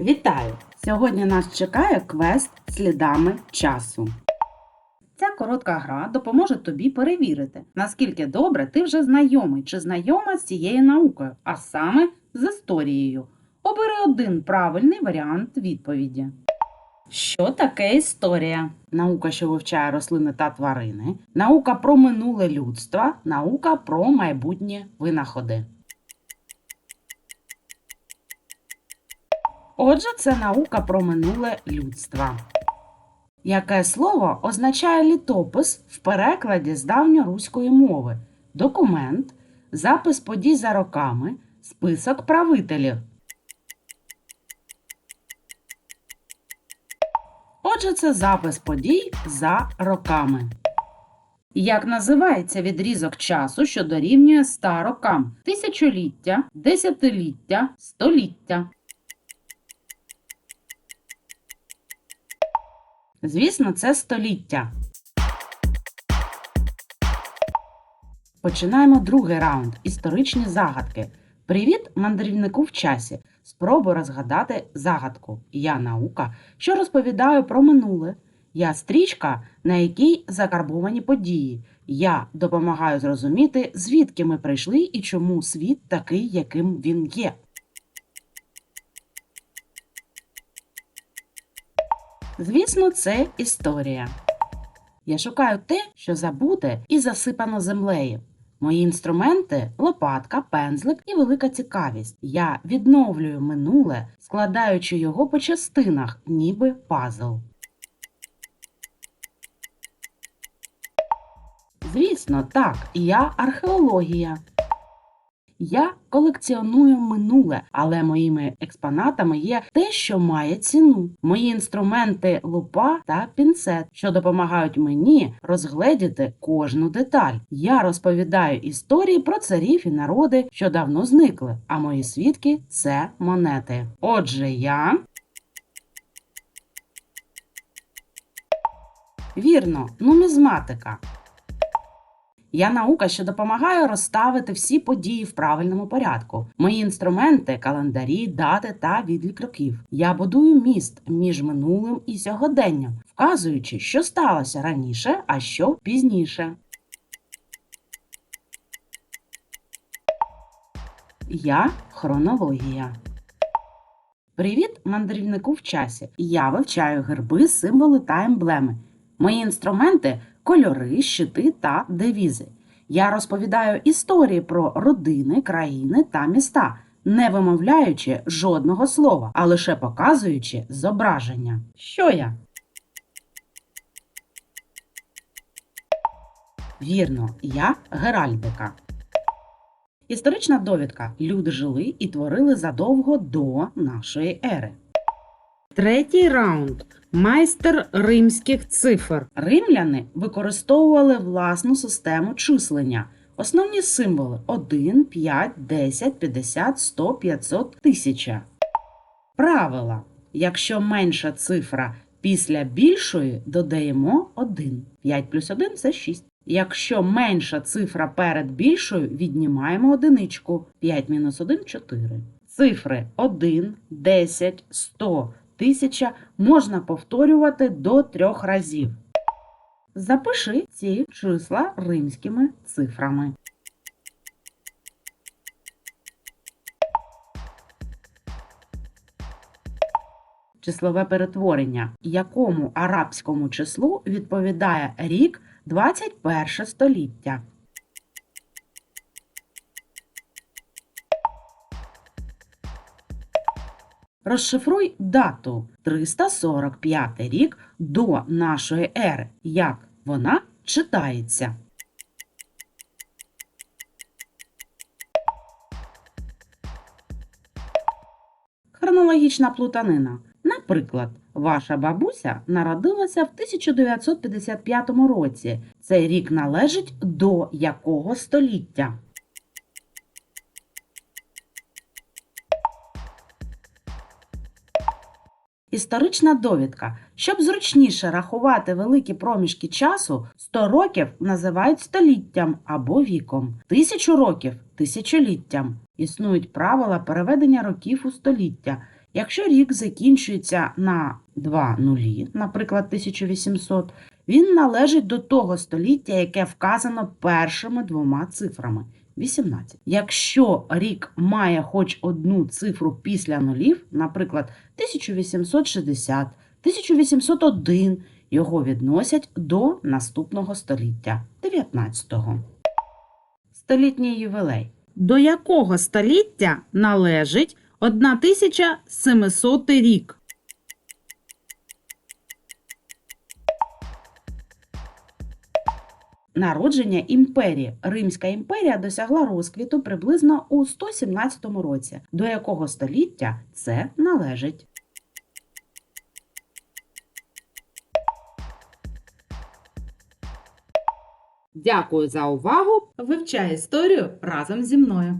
Вітаю! Сьогодні нас чекає квест слідами часу. Ця коротка гра допоможе тобі перевірити, наскільки добре ти вже знайомий чи знайома з цією наукою, а саме з історією. Обери один правильний варіант відповіді. Що таке історія? Наука, що вивчає рослини та тварини, наука про минуле людства, наука про майбутнє винаходи. Отже, це наука про минуле людства. Яке слово означає літопис в перекладі з давньоруської мови, документ, запис подій за роками, список правителів. Отже, це запис подій за роками. Як називається відрізок часу, що дорівнює 100 рокам? Тисячоліття, десятиліття, століття. Звісно, це століття. Починаємо другий раунд історичні загадки. Привіт, мандрівнику в часі. Спробуй розгадати загадку. Я наука, що розповідаю про минуле. Я стрічка, на якій закарбовані події. Я допомагаю зрозуміти, звідки ми прийшли і чому світ такий, яким він є. Звісно, це історія. Я шукаю те, що забуте і засипано землею. Мої інструменти лопатка, пензлик і велика цікавість. Я відновлюю минуле, складаючи його по частинах, ніби пазл. Звісно, так, я археологія. Я колекціоную минуле, але моїми експонатами є те, що має ціну. Мої інструменти лупа та пінцет, що допомагають мені розгледіти кожну деталь. Я розповідаю історії про царів і народи, що давно зникли, а мої свідки це монети. Отже, я. Вірно, нумізматика. Я наука, що допомагає розставити всі події в правильному порядку. Мої інструменти, календарі, дати та відлік років. Я будую міст між минулим і сьогоденням, вказуючи, що сталося раніше, а що пізніше. Я хронологія. Привіт, мандрівнику в часі. Я вивчаю герби, символи та емблеми. Мої інструменти кольори, щити та девізи. Я розповідаю історії про родини, країни та міста, не вимовляючи жодного слова, а лише показуючи зображення. Що я? Вірно, я Геральдика. Історична довідка. Люди жили і творили задовго до нашої ери. Третій раунд. Майстер римських цифр. Римляни використовували власну систему числення. Основні символи 1, 5, 10, 50, 100, 500, 1000. Правила. Якщо менша цифра після більшої, додаємо 1. 5 плюс 1 – це 6. Якщо менша цифра перед більшою, віднімаємо одиничку. 5 мінус 1 – 4. Цифри 1, 10, 100, 1000 можна повторювати до трьох разів. Запиши ці числа римськими цифрами. Числове перетворення, якому арабському числу відповідає рік 21 століття. Розшифруй дату 345 рік до нашої ери. Як вона читається? Хронологічна плутанина. Наприклад, ваша бабуся народилася в 1955 році. Цей рік належить до якого століття? Історична довідка. Щоб зручніше рахувати великі проміжки часу, 100 років називають століттям або віком, тисячу років тисячоліттям. Існують правила переведення років у століття. Якщо рік закінчується на два нулі, наприклад, 1800, він належить до того століття, яке вказано першими двома цифрами 18. Якщо рік має хоч одну цифру після нулів, наприклад, 1860, 1801, його відносять до наступного століття 19-го. Столітній ювілей. До якого століття належить 1700 рік? Народження імперії. Римська імперія досягла розквіту приблизно у 117 році. До якого століття це належить? Дякую за увагу! Вивчай історію разом зі мною.